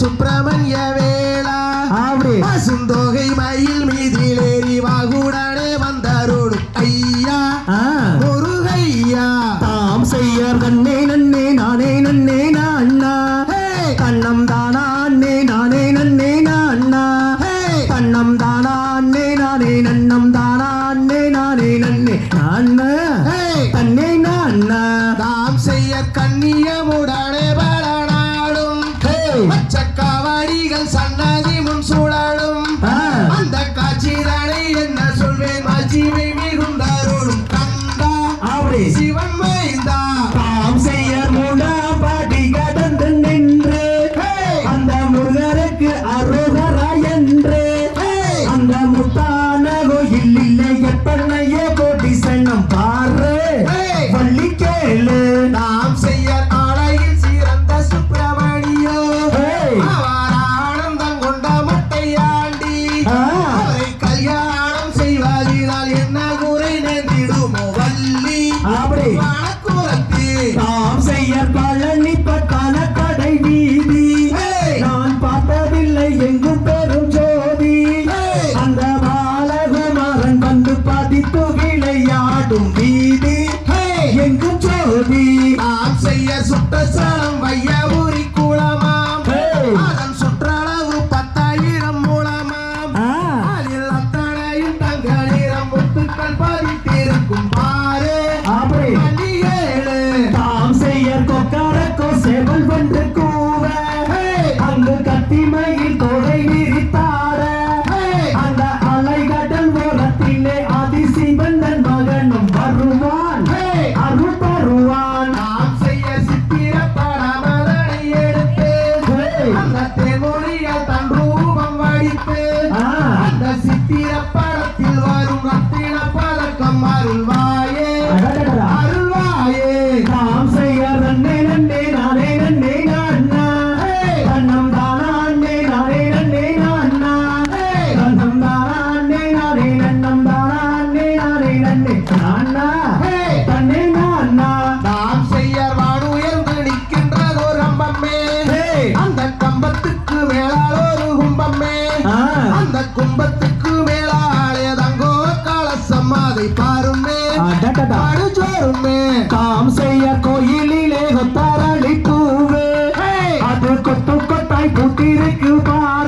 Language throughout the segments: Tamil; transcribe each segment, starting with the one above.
சுப்பிரமணிய வேளா. சுந்தோகை மயில் மீதிலேறி வாகுடனே வந்தருடு ஐயா. முருகையா. தாம் செய்யர் கண்ணே நன்னே நானே நன்னே நாண்ணா. கண்ணம் தானா அண்ணே நானே நன்னே நாண்ணா. கண்ணம் தானா அண்ணே நானே நன்னம் தானா அண்ணே நானே நன்னே நாண்ண. தன்னே குற்றச்சாலம் வையாவூரி கூலமாம் அதன் சுற்றளவு பத்தாயிரம் மூலமாம். அதில் அத்தனையும் தங்க நிறம் முத்துக்கள் பதித்திருக்கும் பாரு. தாம் செவல் வந்திருக்கும் தாடு சோறுமே. காம் செய்ய கோயிலிலே கொத்தாரளி பூவே அது கொத்து கொத்தாய் பூத்திருக்கு பாரு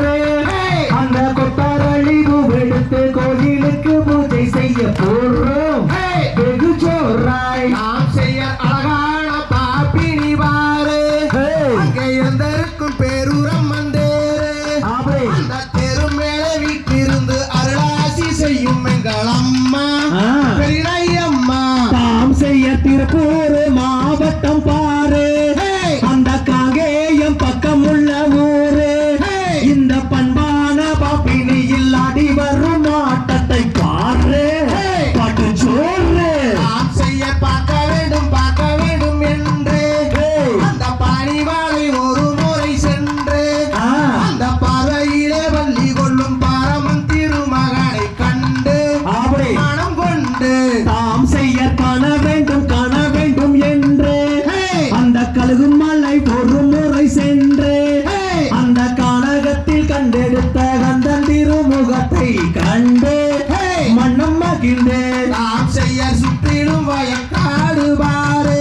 திருப்பூர் மாவட்டம் பாரு. அணுகுமலை ஒரு முறை சென்று. அந்த கானகத்தில் கண்டெடுத்த கந்தன் திருமுகத்தை கண்டு மண்ணும் மகிழ்ந்து நாம் செய்ய சுற்றிலும் வயக்காடு பாரு.